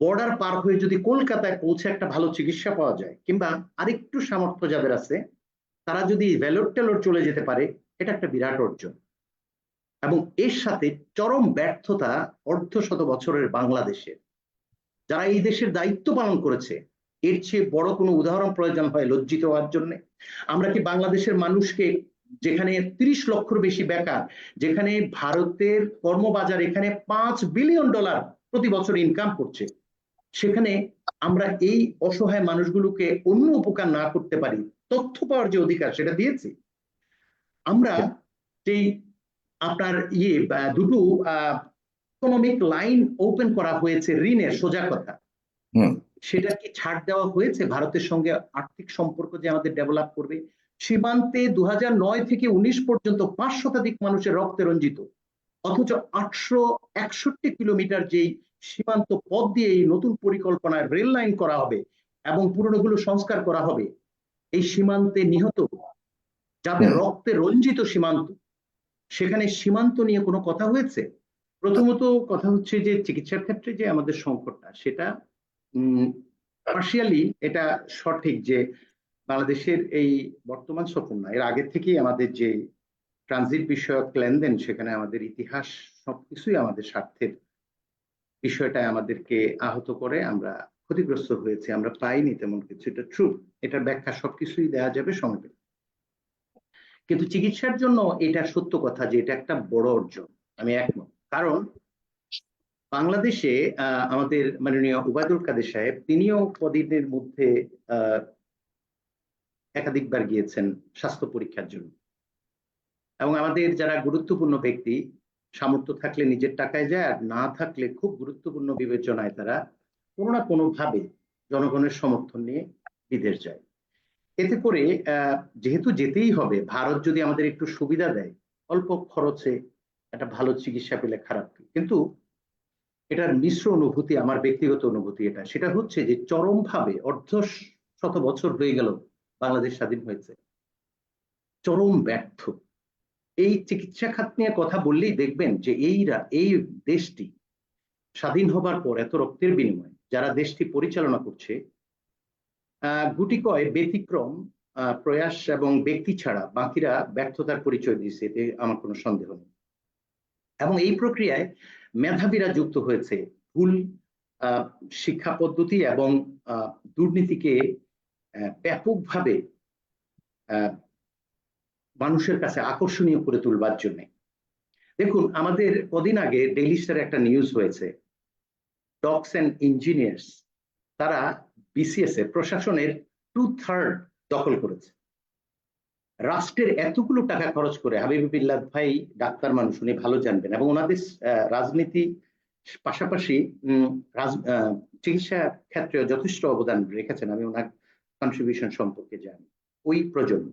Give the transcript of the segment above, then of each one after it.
Border পার হয়ে যদি কলকাতায় পৌঁছে একটা ভালো চিকিৎসা পাওয়া যায়, কিংবা আরেকটু সামর্থ্য যাদের আছে, তারা যদি ভ্যালোর টেলোর চলে যেতে পারে, এটা একটা বিরাট অর্জন। এবং এর সাথে চরম ব্যর্থতা অর্ধ শত বছরের বাংলাদেশের। যারা এই দেশের দায়িত্ব পালন করেছে, এর চেয়ে বড় কোনো উদাহরণ প্রয়োজন হয় লজ্জিত হওয়ার জন্য? আমরা কি বাংলাদেশের মানুষকে, যেখানে তিরিশ লক্ষর বেশি বেকার, যেখানে ভারতের কর্মবাজার এখানে পাঁচ বিলিয়ন ডলার প্রতি বছর ইনকাম করছে সেখানে আমরা এই অসহায় মানুষগুলোকে অন্য উপকার না করতে পারি তথ্য পাওয়ার যে অধিকার সেটা দিয়েছি। আমরা যেই আপনার ইয়ে দুটো ইকোনমিক লাইন ওপেন করা হয়েছে ঋণের সোজা কথা। সেটা কি ছাড় দেওয়া হয়েছে ভারতের সঙ্গে আর্থিক সম্পর্ক যে আমাদের ডেভেলপ করবে সীমান্তে দু নয় থেকে উনিশ পর্যন্ত পাঁচ শতাধিক মানুষের রক্তে রঞ্জিত। অথচ আটশো একষট্টি কিলোমিটার যেই সীমান্ত পথ দিয়ে এই নতুন পরিকল্পনায় রেল লাইন করা হবে এবং পুরনোগুলো সংস্কার করা হবে। এই সীমান্তে নিহত যাদের রক্তে রঞ্জিত সীমান্ত সেখানে সীমান্ত নিয়ে কোনো কথা হয়েছে? প্রথমত কথা হচ্ছে যে চিকিৎসার ক্ষেত্রে যে আমাদের সংকটটা সেটা পার্শিয়ালি এটা সঠিক যে বাংলাদেশের এই বর্তমান সফর না এর আগে থেকেই আমাদের যে ট্রানজিট বিষয়ক লেনদেন সেখানে আমাদের ইতিহাস সবকিছুই আমাদের স্বার্থের বিষয়টা আমাদেরকে আহত করে আমরা ক্ষতিগ্রস্ত হয়েছে, আমরা পাইনি তেমন কিছু, এটা ট্রু এটার ব্যাখ্যা সবকিছুই দেওয়া যাবে সময় পেলে। কিন্তু চিকিৎসার জন্য এটা সত্য কথা যে এটা একটা বড় অর্জন, আমি একমত। কারণ বাংলাদেশে আমাদের মাননীয় উবায়দুল কাদের সাহেব, তিনিও কদিনের মধ্যে একাধিকবার গিয়েছেন স্বাস্থ্য পরীক্ষার জন্য। এবং আমাদের যারা গুরুত্বপূর্ণ ব্যক্তি সামর্থ্য থাকলে নিজের টাকায় যায়, আর না থাকলে খুব গুরুত্বপূর্ণ বিবেচনায় তারা কোনো না কোনো ভাবে জনগণের সমর্থন নিয়ে বিদেশ যায়। এতে করে যেহেতু যেতেই হবে, ভারত যদি আমাদের একটু সুবিধা দেয়, অল্প খরচে একটা ভালো চিকিৎসা পেলে খারাপ কিন্তু এটার মিশ্র অনুভূতি, আমার ব্যক্তিগত অনুভূতি এটা। সেটা হচ্ছে যে চরমভাবে অর্ধ শত বছর হয়ে গেল বাংলাদেশ স্বাধীন হয়েছে। চরম ব্যর্থ। এই চিকিৎসা খাত নিয়ে কথা বললেই দেখবেন যে এইরা এই দেশটি স্বাধীন হবার পর এত রক্তের বিনিময়ে যারা দেশটি পরিচালনা করছে গুটি কয় ব্যতিক্রম প্রয়াস এবং ব্যক্তি ছাড়া বাকিরা ব্যর্থতার পরিচয় দিয়েছে, এতে আমার কোনো সন্দেহ নেই। এবং এই প্রক্রিয়ায় মেধাবীরা যুক্ত হয়েছে ভুল শিক্ষা পদ্ধতি এবং দুর্নীতিকে ব্যাপকভাবে মানুষের কাছে আকর্ষণীয় করে তুলবার জন্য। দেখুন, আমাদের কদিন আগে ডেইলি স্টার একটা নিউজ হয়েছে। ডক্স অ্যান্ড ইঞ্জিনিয়ার্স তারা বিসিএস এর প্রশাসনের টু থার্ড দখল করেছে। রাষ্ট্রের এতগুলো টাকা খরচ করে হাবিবুল্লাহ ভাই ডাক্তার মানুষ, উনি ভালো জানবেন এবং ওনাদের রাজনীতি পাশাপাশি চিকিৎসা ক্ষেত্রে যথেষ্ট অবদান রেখেছেন। আমি ওনার কন্ট্রিবিউশন সম্পর্কে জানি। ওই প্রজন্ম।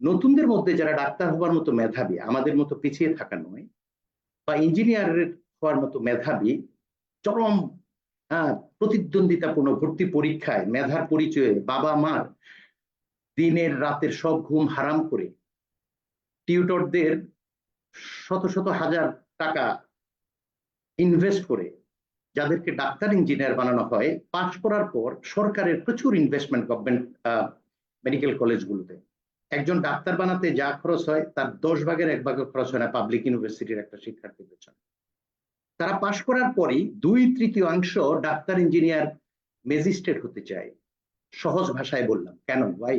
নতুনদের মধ্যে যারা ডাক্তার হওয়ার মতো মেধাবী, আমাদের মতো পিছিয়ে থাকা নয়, বা ইঞ্জিনিয়ারের হওয়ার মতো মেধাবী, চরম প্রতিদ্বন্দ্বিতাপূর্ণ ভর্তি পরীক্ষায় মেধার পরিচয়ে বাবা মার দিনের রাতের সব ঘুম হারাম করে টিউটরদের শত শত হাজার টাকা ইনভেস্ট করে যাদেরকে ডাক্তার ইঞ্জিনিয়ার বানানো হয়, পাশ করার পর সরকারের প্রচুর ইনভেস্টমেন্ট গভর্নমেন্ট মেডিকেল কলেজগুলোতে একজন ডাক্তার বানাতে যা খরচ হয়, তার দশ ভাগের এক ভাগের খরচ হয় না পাবলিক ইউনিভার্সিটির একটা শিক্ষার্থীর পেছনে। তারা পাশ করার পরই দুই তৃতীয়াংশ ডাক্তার ইঞ্জিনিয়ার ম্যাজিস্ট্রেট হতে চায়। সহজ ভাষায় বললাম, কেন? ভাই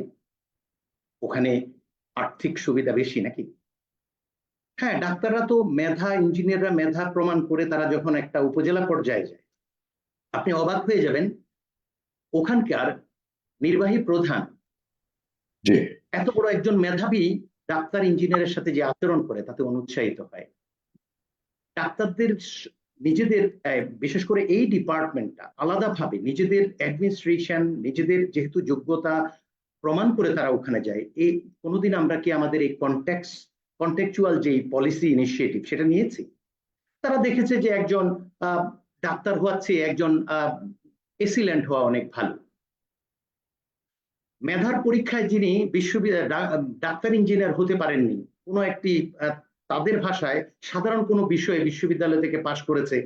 ওখানে আর্থিক সুবিধা বেশি নাকি? হ্যাঁ ডাক্তাররা তো মেধা ইঞ্জিনিয়াররা মেধা প্রমাণ করে তারা যখন একটা উপজেলা পর্যায়ে যায়, আপনি অবাক হয়ে যাবেন, ওখানকার নির্বাহী প্রধান এত বড় একজন মেধাবী ডাক্তার ইঞ্জিনিয়ারের সাথে যে আচরণ করে, তাতে অনুৎসাহিত হয়। ডাক্তারদের নিজেদের বিশেষ করে এই ডিপার্টমেন্টটা আলাদাভাবে নিজেদের অ্যাডমিনিস্ট্রেশন, নিজেদের যেহেতু যোগ্যতা প্রমাণ করে তারা ওখানে যায় এই কোনোদিন আমরা কি আমাদের এই কন্ট্যাক্স কন্টেকচুয়াল যে পলিসি ইনিশিয়েটিভ সেটা নিয়েছি? তারা দেখেছে যে একজন ডাক্তার হওয়ার চেয়ে একজন এসিল্যান্ড হওয়া অনেক ভালো। মেধার পরীক্ষায় যিনি বিশ্ববিদ্যালয় ডাক্তার ইঞ্জিনিয়ার হতে পারেননি, কোনো একটি তাদের ভাষায় সাধারণ কোনো বিষয়ে বিশ্ববিদ্যালয় থেকে পাশ করেছে,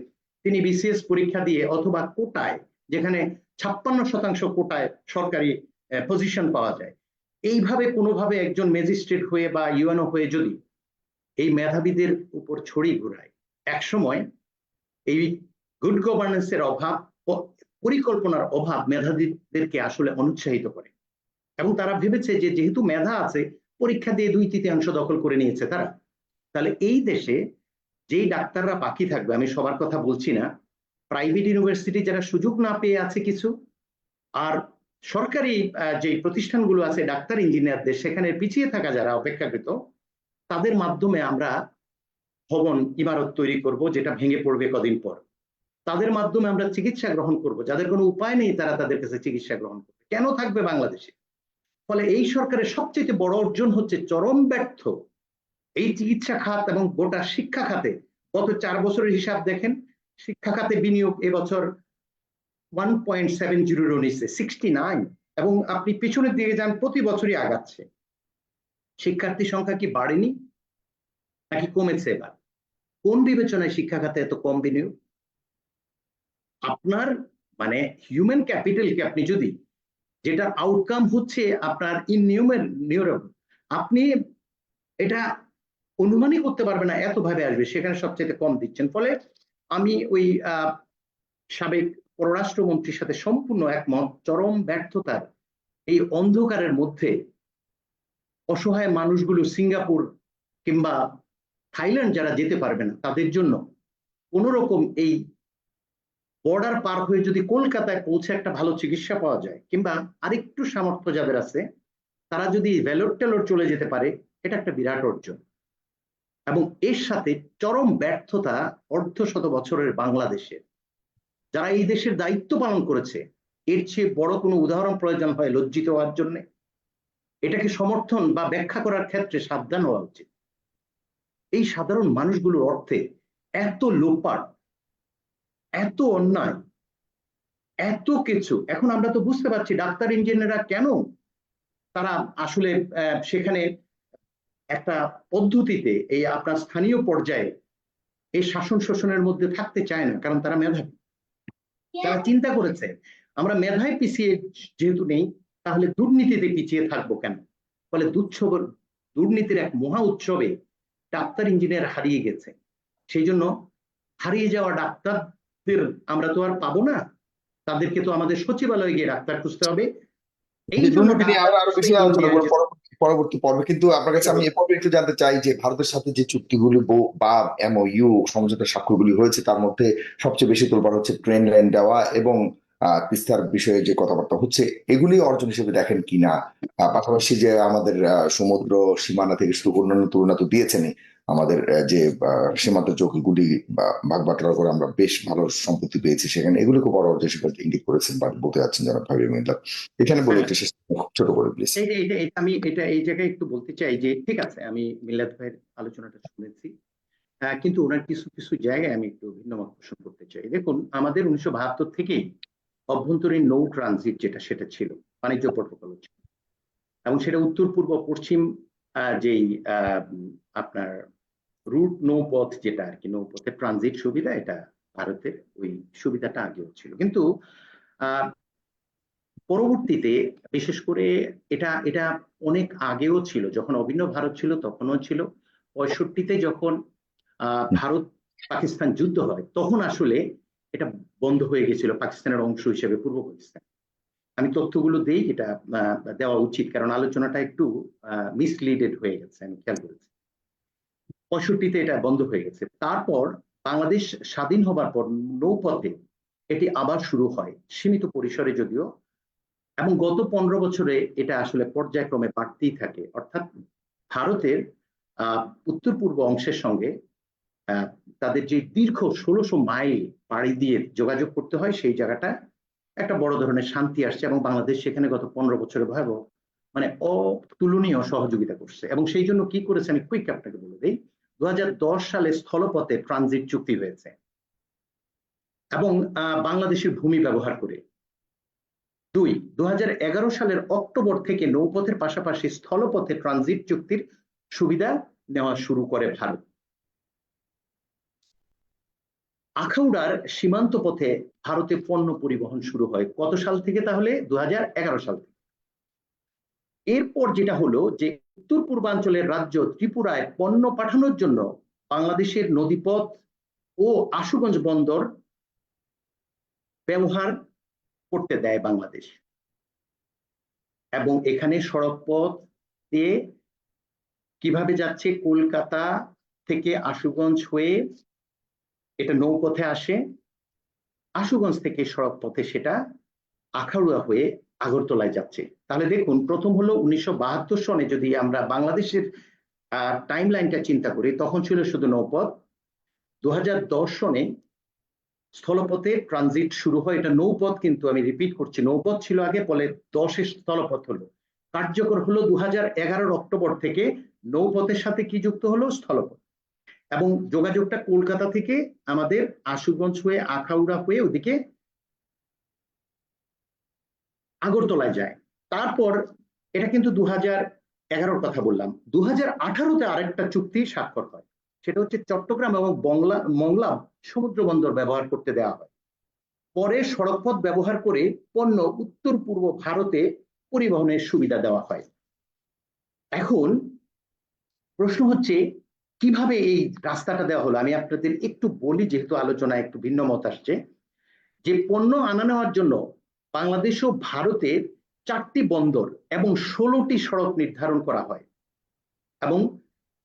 তিনি বিসিএস পরীক্ষা দিয়ে অথবা কোটায়, যেখানে ছাপ্পান্ন শতাংশ কোটায় সরকারি পজিশন পাওয়া যায়। এইভাবে কোনোভাবে একজন ম্যাজিস্ট্রেট হয়ে বা ইউএনও হয়ে যদি এই মেধাবীদের উপর ছড়ি ঘুরায়, একসময় এই গুড গভর্নেন্সের অভাব পরিকল্পনার অভাব মেধাবীদেরকে আসলে অনুৎসাহিত করে। এবং তারা ভেবেছে যে যেহেতু মেধা আছে, পরীক্ষা দিয়ে দুই তৃতীয়াংশ দখল করে নিয়েছে তারা। তাহলে এই দেশে যেই ডাক্তাররা বাকি থাকবে, আমি সবার কথা বলছি না প্রাইভেট ইউনিভার্সিটি যারা সুযোগ না পেয়ে আছে কিছু, আর সরকারি যে প্রতিষ্ঠানগুলো আছে ডাক্তার, ইঞ্জিনিয়ারদের, সেখানে পিছিয়ে থাকা যারা অপেক্ষাকৃত, তাদের মাধ্যমে আমরা ভবন, ইমারত তৈরি করব, যেটা ভেঙে পড়বে কদিন পর। তাদের মাধ্যমে আমরা চিকিৎসা গ্রহণ করব। যাদের কোনো উপায় নেই, তারা তাদের কাছে চিকিৎসা গ্রহণ করবে। কেন থাকবে বাংলাদেশে? ফলে এই সরকারের সবচেয়ে বড় অর্জন হচ্ছে চরম ব্যর্থ। এই চিকিৎসা খাত এবং গোটা শিক্ষা খাতে গত চার বছরের হিসাব দেখেন, শিক্ষা খাতে বিনিয়োগ এবছর ওয়ান পয়েন্ট সেভেন জিরোর নিচে সিক্সটি নাইন এবং আপনি পিছনের দিকে যান প্রতি বছরই আগাচ্ছে। শিক্ষার্থী সংখ্যা কি বাড়েনি? নাকি কমেছে এবার? কোন বিবেচনায় শিক্ষা খাতে এত কম বিনিয়োগ? আপনার মানে হিউম্যান ক্যাপিটালকে আপনি যদি যেটা আউটকাম হচ্ছে আপনার ইননিউমের নিউরব আপনি এটা অনুমানই করতে পারবে না, এত ভাবে আসবে, সেখানে সবচেয়ে কম দিচ্ছেন। ফলে আমি ওই সাবেক পররাষ্ট্রমন্ত্রীর সাথে সম্পূর্ণ একমত, চরম ব্যর্থতার এই অন্ধকারের মধ্যে অসহায় মানুষগুলো সিঙ্গাপুর কিংবা থাইল্যান্ড যারা যেতে পারবে না, তাদের জন্য কোন রকম এই বর্ডার পার হয়ে যদি কলকাতায় পৌঁছে একটা ভালো চিকিৎসা পাওয়া যায়, কিংবা আরেকটু সামর্থ্য যাদের আছে, তারা যদি ভ্যালোর টেলোর চলে যেতে পারে, এটা একটা বিরাট অর্জন। এবং এর সাথে চরম ব্যর্থতা অর্ধ শত বছরের বাংলাদেশের যারা এই দেশের দায়িত্ব পালন করেছে, এর চেয়ে বড় কোনো উদাহরণ প্রয়োজন হয় লজ্জিত হওয়ার জন্য? এটাকে সমর্থন বা ব্যাখ্যা করার ক্ষেত্রে সাবধান হওয়া উচিত। এই সাধারণ মানুষগুলোর অর্থে এত লোপাট এত অন্যায় এত কিছু। এখন আমরা তো বুঝতে পারছি ডাক্তার ইঞ্জিনিয়াররা কেন তারা আসলে সেখানে একটা পদ্ধতিতে এই আপনার স্থানীয় পর্যায়ে এই শাসন শোষণের মধ্যে থাকতে চায় না কারণ তারা মেধাবী। তারা চিন্তা করেছে আমরা মেধায় পিছিয়ে যেহেতু নেই তাহলে দুর্নীতিতে পিছিয়ে থাকব কেন? ফলে দুচ্ছব দুর্নীতির এক মহা উৎসবে ডাক্তার ইঞ্জিনিয়ার হারিয়ে গেছে। সেই জন্য হারিয়ে যাওয়া ডাক্তারদের আমরা তো আর পাবো না। তাদেরকে তো আমাদের সচিবালয়ে গিয়ে ডাক্তার খুঁজতে হবে। এই দুর্নীতি নিয়ে আমরা আরও বেশি আলোচনা করব পরবর্তী পর্বে। কিন্তু আপনার কাছে আমি এ পর্বে একটু জানতে চাই যে ভারতের সাথে যে চুক্তিগুলি বা এমওইউ সমঝোতা স্বাক্ষরগুলি হয়েছে তার মধ্যে সবচেয়ে বেশি তোলবার হচ্ছে ট্রেন লাইন দেওয়া এবং তিস্তার বিষয়ে যে কথাবার্তা হচ্ছে এগুলি অর্জন হিসেবে দেখেন কিনা? পাশাপাশি যে আমাদের সমুদ্র সীমানা থেকে শুরু করে অন্যান্য তুলনা তো দিয়েছেনই। আমাদের যে সীমান্ত চৌকিগুলি বা ভাগ বাটোয়ারা করে আমরা বেশ ভালো সম্পত্তি পেয়েছি সেখানে। এগুলিকে বড় অর্জন হিসেবে ইঙ্গিত করেছেন বা বলতে যাচ্ছেন যারা ভাবি মিল্লা এখানে বলে একটু শেষ ছোট করে প্লিজ আমি এটা এই জায়গায় একটু বলতে চাই যে ঠিক আছে আমি মিল্লাত ভাইয়ের আলোচনাটা শুনেছি। আহ, কিন্তু ওনার কিছু কিছু জায়গায় আমি একটু ভিন্ন মত পোষণ করতে চাই। দেখুন আমাদের উনিশশো বাহাত্তর থেকেই অভ্যন্তরীণ নৌ ট্রানজিট যেটা সেটা ছিল বাণিজ্য প্রোটোকল ছিল। এবং সেটা উত্তর পূর্ব পশ্চিম যেই আপনার রুট নৌপথ যেটা আর কি নৌপথের ট্রানজিট সুবিধা এটা ভারতের ওই সুবিধাটা আগেও ছিল। কিন্তু পরবর্তীতে বিশেষ করে এটা এটা অনেক আগেও ছিল, যখন অভিন্ন ভারত ছিল তখনও ছিল। পঁয়ষট্টিতে যখন ভারত পাকিস্তান যুদ্ধ হয় তখন আসলে এটা বন্ধ হয়ে গেছিল, পাকিস্তানের অংশ হিসেবে পূর্ব পাকিস্তান। আমি তথ্যগুলো দেই এটা দেওয়া উচিত, কারণ আলোচনাটা একটু মিসলিডেড হয়ে গেছে, আমি খেয়াল করেছি। পঁয়ষট্টিতে এটা বন্ধ হয়ে গেছে। তারপর বাংলাদেশ স্বাধীন হবার পর নৌপথে এটি আবার শুরু হয়, সীমিত পরিসরে যদিও। এবং গত পনেরো বছরে এটা আসলে পর্যায়ক্রমে বাড়তেই থাকে। অর্থাৎ ভারতের উত্তর পূর্ব অংশের সঙ্গে তাদের যে দীর্ঘ ষোলোশো মাইল পাড়ি দিয়ে যোগাযোগ করতে হয়, সেই জায়গাটা একটা বড় ধরনের শান্তি আসছে এবং বাংলাদেশ সেখানে গত পনেরো বছরে ভয়াবহ মানে অতুলনীয় সহযোগিতা করছে। এবং সেই জন্য কি করেছে আমি কুইক আপনাকে বলে দিই দু হাজার দশ সালে স্থলপথে ট্রানজিট চুক্তি হয়েছে এবং বাংলাদেশের ভূমি ব্যবহার করে। দুই দু সালের অক্টোবর থেকে নৌপথের পাশাপাশি স্থলপথে ট্রানজিট চুক্তির সুবিধা নেওয়া শুরু করে ভারত। আখাউড়ার সীমান্ত পথে ভারতে পণ্য পরিবহন শুরু হয় কত সাল থেকে তাহলে? দু হাজার এগারো সাল থেকে। এরপর যেটা হলো যে উত্তর পূর্বাঞ্চলের রাজ্য ত্রিপুরায় পণ্য পাঠানোর জন্য বাংলাদেশের নদীপথ ও আশুগঞ্জ বন্দর ব্যবহার করতে দেয় বাংলাদেশ। এবং এখানে সড়ক পথ দিয়ে কীভাবে যাচ্ছে? কলকাতা থেকে আশুগঞ্জ হয়ে এটা নৌপথে আসে। আশুগঞ্জ থেকে সড়ক পথে সেটা আখাউড়া হয়ে আগরতলায় যাচ্ছে। তাহলে দেখুন, প্রথম হলো উনিশশো বাহাত্তর সনে যদি আমরা বাংলাদেশের টাইম লাইনটা চিন্তা করি, তখন ছিল শুধু নৌপথ। দু সনে স্থলপথে ট্রানজিট শুরু হয়। এটা নৌপথ কিন্তু আমি রিপিট করছি, নৌপথ ছিল আগে বলে দশে স্থলপথ হলো। কার্যকর হলো দু হাজার অক্টোবর থেকে নৌপথের সাথে কি যুক্ত হলো? স্থলপথ। এবং যোগাযোগটা কলকাতা থেকে আমাদের আশুগঞ্জ হয়ে, আখাউড়া হয়ে ওদিকে আগরতলায় যায়। তারপর এটা কিন্তু দু হাজার এগারোর কথা বললাম। দু হাজার আঠারোতে আরেকটা চুক্তি স্বাক্ষর হয়। সেটা হচ্ছে চট্টগ্রাম এবং বংলা, মংলা সমুদ্র বন্দর ব্যবহার করতে দেওয়া হয়। পরে সড়কপথ ব্যবহার করে পণ্য উত্তর পূর্ব ভারতে পরিবহনের সুবিধা দেওয়া হয়। এখন প্রশ্ন হচ্ছে, কীভাবে এই রাস্তাটা দেওয়া হলো? আমি আপনাদের একটু বলি, যেহেতু আলোচনা একটু ভিন্ন মত আসছে। যে পণ্য আনা নেওয়ার জন্য বাংলাদেশ ও ভারতের চারটি বন্দর এবং ষোলোটি সড়ক নির্ধারণ করা হয় এবং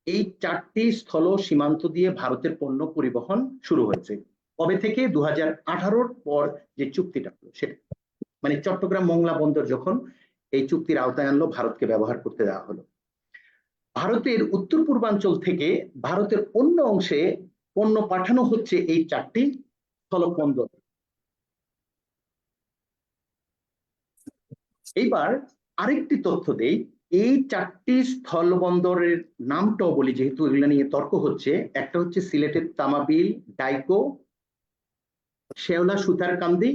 এই চারটি স্থল সীমান্ত দিয়ে ভারতের পণ্য পরিবহন শুরু হয়েছে। কবে থেকে? দু হাজার পর যে চুক্তিটা হলো সেটা। মানে চট্টগ্রাম মংলা বন্দর যখন এই চুক্তির আওতায় আনলো, ভারতকে ব্যবহার করতে দেওয়া হলো। ভারতের উত্তর পূর্বাঞ্চল থেকে ভারতের অন্য অংশে পণ্য পাঠানো হচ্ছে এই চারটি স্থলক বন্দর এইবার আরেকটি তথ্য দেই। এই চারটি স্থল বন্দরের নামটাও বলি, যেহেতু এগুলো নিয়ে তর্ক হচ্ছে, একটা হচ্ছে সিলেটের তামাবিল, ডাইকো, শেওলা, সুতারকান্দি,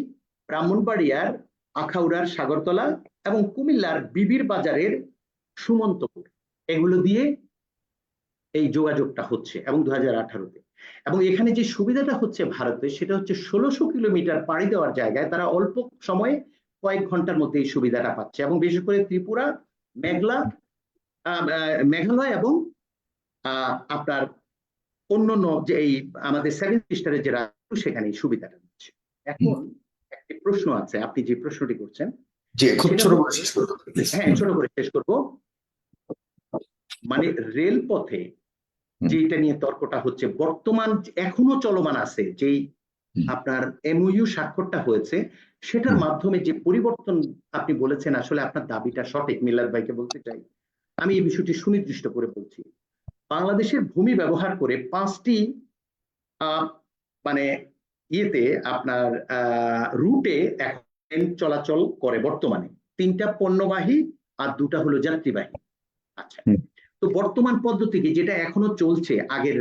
ব্রাহ্মণবাড়িয়ার আখাউড়ার সাগরতলা এবং কুমিল্লার বিবির বাজারের সুমন্তপুর। এগুলো দিয়ে এই যোগাযোগটা হচ্ছে এবং দু হাজার আঠারোতে এবং এখানে যে সুবিধাটা হচ্ছে ভারতে, সেটা হচ্ছে ষোলোশো কিলোমিটার পাড়ি দেওয়ার জায়গায় তারা অল্প সময়ে কয়েক ঘণ্টার মধ্যে এই সুবিধাটা পাচ্ছে এবং বিশেষ করে ত্রিপুরা মেঘলা মেঘালয় এবং আপনার অন্যান্য যে এই আমাদের সেভেন সিস্টারের যে রাজ্য সেখানে এই সুবিধাটা দিচ্ছে এখন একটি প্রশ্ন আছে আপনি যে প্রশ্নটি করছেন হ্যাঁ ছোট করে শেষ করব। মানে রেলপথে যেটা নিয়ে তর্কটা হচ্ছে বর্তমান এখনও চলমান আছে যেই আপনার এমইউ স্বাক্ষরটা হয়েছে সেটার মাধ্যমে যে পরিবর্তন আপনি বলেছেন আসলে আপনার দাবিটা সঠিক মিল্লার ভাইকে বলতে চাই আমি এই বিষয়টি সুনির্দিষ্ট করে বলছি। বাংলাদেশের ভূমি ব্যবহার করে পাঁচটি মানে ইয়েতে আপনার রুটে এখন চলাচল করে বর্তমানে। তিনটা পণ্যবাহী আর দুটা হলো যাত্রীবাহী। আচ্ছা তো বর্তমান পদ্ধতিকে যেটা এখনও চলছে আগের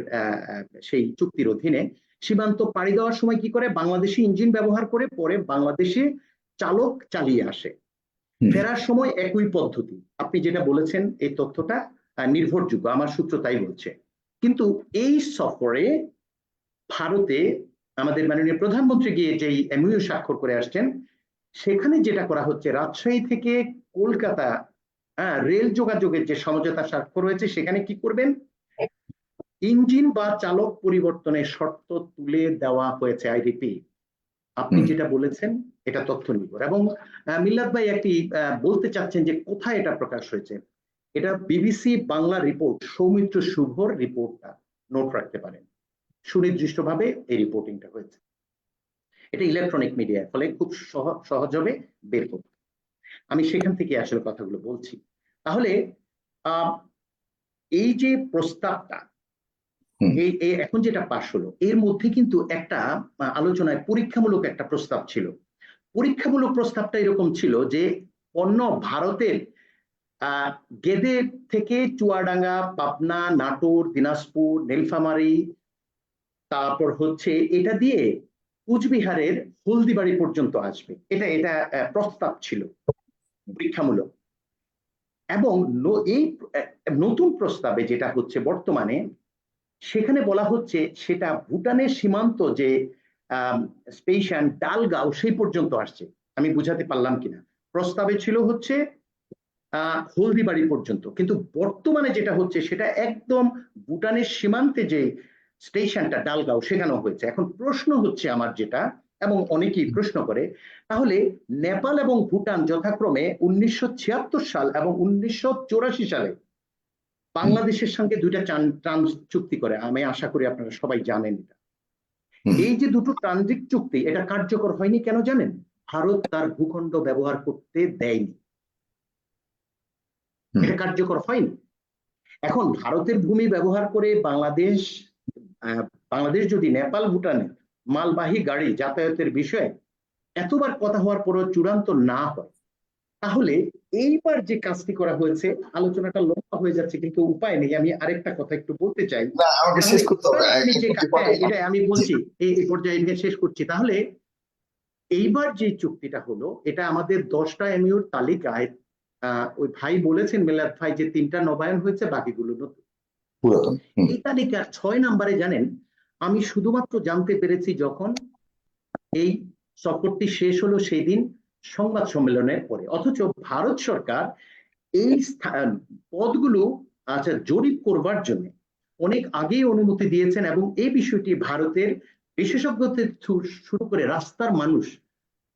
সেই চুক্তির অধীনে সীমান্ত পাড়ি দেওয়ার সময় কি করে? বাংলাদেশি ইঞ্জিন ব্যবহার করে পরে বাংলাদেশে চালক চালিয়ে আসে। ফেরার সময় একই পদ্ধতি। আপনি যেটা বলেছেন এই তথ্যটা নির্ভরযোগ্য আমার সূত্র তাই বলছে। কিন্তু এই সফরে ভারতে আমাদের মাননীয় প্রধানমন্ত্রী গিয়ে যেই এমইউ স্বাক্ষর করে আসছেন সেখানে যেটা করা হচ্ছে রাজশাহী থেকে কলকাতা রেল যোগাযোগের যে সমঝোতা স্বাক্ষর হয়েছে সেখানে কি করবেন? ইঞ্জিন বা চালক পরিবর্তনের শর্ত তুলে দেওয়া হয়েছে আইডিপি আপনি যেটা বলেছেন এটা তথ্য নির্ভর। এবং মিল্লাদ ভাই একটি বলতে চাচ্ছেন যে কোথায় এটা প্রকাশ হয়েছে। এটা বিবিসি বাংলা রিপোর্ট সৌমিত্র শুভর রিপোর্টটা নোট রাখতে পারেন। সুনির্দিষ্টভাবে এই রিপোর্টিংটা হয়েছে। এটা ইলেকট্রনিক মিডিয়ার ফলে খুব সহজ হবে বের করতে। আমি সেখান থেকে আসলে কথাগুলো বলছি। তাহলে এই যে প্রস্তাবটা এই এখন যেটা পাশ হলো, এর মধ্যে কিন্তু একটা আলোচনায় পরীক্ষামূলক একটা প্রস্তাব ছিল। পরীক্ষামূলক প্রস্তাবটা এরকম ছিল যে অন্য ভারতের গেদে থেকে চুয়াডাঙ্গা, পাবনা, নাটোর, দিনাজপুর, নীলফামারী, তারপর হচ্ছে এটা দিয়ে কুচবিহারের হলদিবাড়ি পর্যন্ত আসবে। এটা এটা প্রস্তাব ছিল পরীক্ষামূলক। এবং এই নতুন প্রস্তাবে যেটা হচ্ছে বর্তমানে সেখানে বলা হচ্ছে সেটা ভুটানের সীমান্ত যে স্টেশন ডালগাঁও সেই পর্যন্ত আসছে। আমি বুঝাতে পারলাম কিনা? প্রস্তাবে ছিল হচ্ছে আহ হলদিবাড়ি পর্যন্ত। কিন্তু বর্তমানে যেটা হচ্ছে সেটা একদম ভুটানের সীমান্তে যে স্টেশনটা ডালগাঁও সেখানে হয়েছে। এখন প্রশ্ন হচ্ছে আমার যেটা, এবং অনেকেই প্রশ্ন করে, তাহলে নেপাল এবং ভুটান যথাক্রমে উনিশশো ছিয়াত্তর সাল এবং উনিশশো চুরাশি সালে বাংলাদেশের সঙ্গে দুইটা ট্রান্স চুক্তি করে আমি আশা করি আপনারা সবাই জানেন এটা। এই যে দুটো ট্রানজিট চুক্তি এটা কার্যকর হয়নি কেন জানেন? ভারত তার ভূখণ্ড ব্যবহার করতে দেয়নি। এটা কার্যকর হয়নি। এখন ভারতের ভূমি ব্যবহার করে বাংলাদেশ আহ, বাংলাদেশ যদি নেপাল ভুটানের মালবাহী গাড়ি যাতায়াতের বিষয়ে এতবার কথা হওয়ার পরও চূড়ান্ত না হয় তাহলে এইবার যে কাজটি করা হয়েছে আলোচনাটা লম্বা হয়ে যাচ্ছে কিন্তু উপায় নেই। আমি আরেকটা কথা একটু বলতে চাই। এটা আমি বলছি এই পর্যায়ে নিয়ে শেষ করছি। তাহলে এইবার যে চুক্তিটা হলো এটা আমাদের দশটা এমইউর তালিকায় ওই ভাই বলেছেন মেলার ভাই যে তিনটা নবায়ন হয়েছে বাকিগুলো নতুন। এই তালিকার ছয় নাম্বারে জানেন আমি শুধুমাত্র জানতে পেরেছি যখন এই সফরটি শেষ হলো সেই দিন সংবাদ সম্মেলনের পরে অথচ ভারত সরকার এই স্থান, পদগুলো আচ্ছা জরিপ করবার জন্য অনেক আগেই অনুমতি দিয়েছেন এবং এই বিষয়টি ভারতের বিশেষজ্ঞদের শুরু করে রাস্তার মানুষ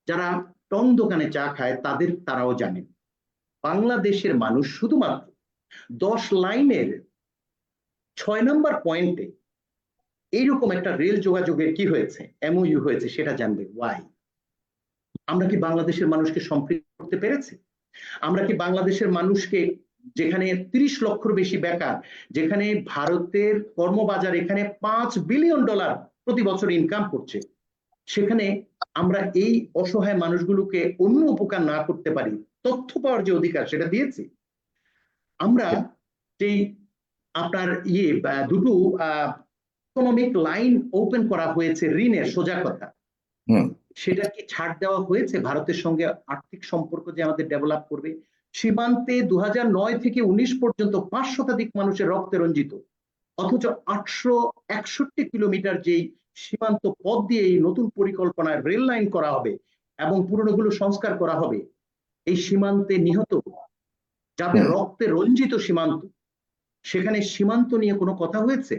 যারা টং দোকানে চা খায় তাদের তারাও জানেন। বাংলাদেশের মানুষ শুধুমাত্র দশ লাইনের ছয় নম্বর পয়েন্টে এইরকম একটা রেল যোগাযোগের কি হয়েছে এমওইউ হয়েছে সেটা জানবে। ওয়াই আমরা কি বাংলাদেশের মানুষকে সম্পৃক্ত করতে পেরেছি আমরা কি বাংলাদেশের মানুষকে যেখানে তিরিশ লক্ষর বেশি বেকার, যেখানে ভারতের কর্মবাজার এখানে পাঁচ বিলিয়ন ডলার প্রতি বছর ইনকাম করছে, সেখানে আমরা এই অসহায় মানুষগুলোকে অন্য উপকার না করতে পারি, তথ্য পাওয়ার যে অধিকার সেটা দিয়েছি আমরা যেই আপনার ইয়ে দুটো ইকোনমিক লাইন ওপেন করা হয়েছে ঋণের সোজা কথা। সেটা কি ছাড় দেওয়া হয়েছে। ভারতের সঙ্গে আর্থিক সম্পর্ক যে আমাদের ডেভেলপ করবে সীমান্তে দু নয় থেকে উনিশ পর্যন্ত পাঁচ শতাধিক মানুষের রক্তে রঞ্জিত। অথচ আটশো একষট্টি কিলোমিটার যেই সীমান্ত পথ দিয়ে এই নতুন পরিকল্পনায় রেল লাইন করা হবে এবং পুরনোগুলো সংস্কার করা হবে এই সীমান্তে নিহত যাদের রক্তে রঞ্জিত সীমান্ত সেখানে সীমান্ত নিয়ে কোনো কথা হয়েছে?